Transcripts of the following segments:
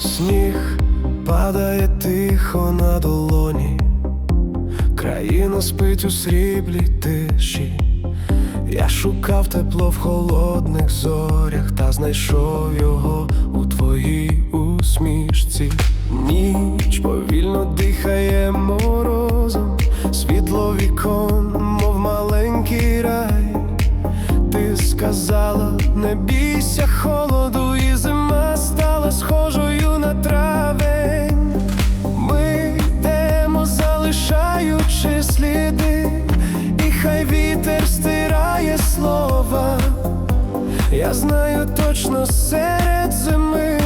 Сніг падає тихо на долоні, країна спить у сріблі тиші. Я шукав тепло в холодних зорях та знайшов його у твоїй усмішці. Ніч повільно дихає морозом, світло вікон, мов маленький рай. Ти сказала, не бійся холоду, залишаючи сліди, і хай вітер стирає слова. Я знаю точно серед зими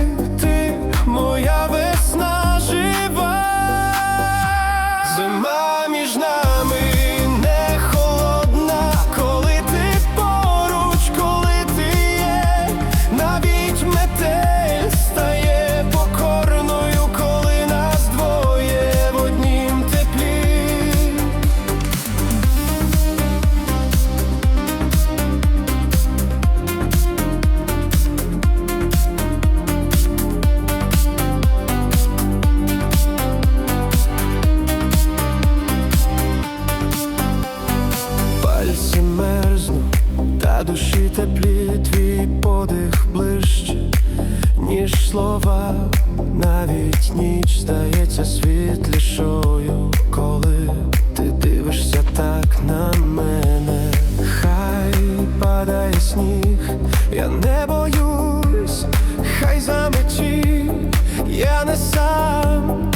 душі теплі, твій подих ближче, ніж слова, навіть ніч здається світлішою, коли ти дивишся так на мене, хай падає сніг, я не боюсь, хай заметі, я не сам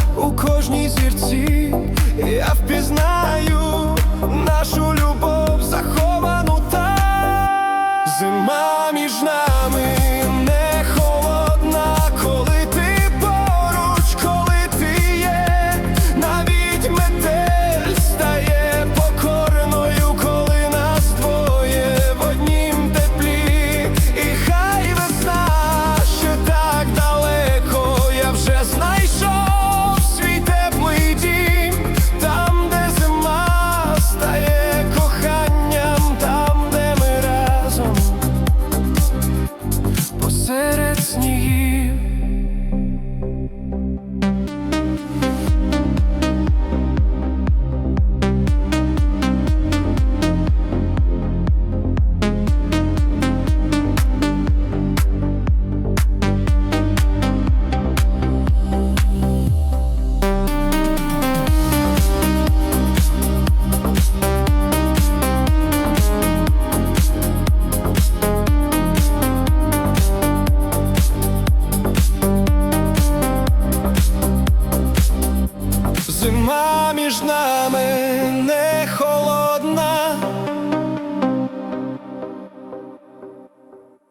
Зима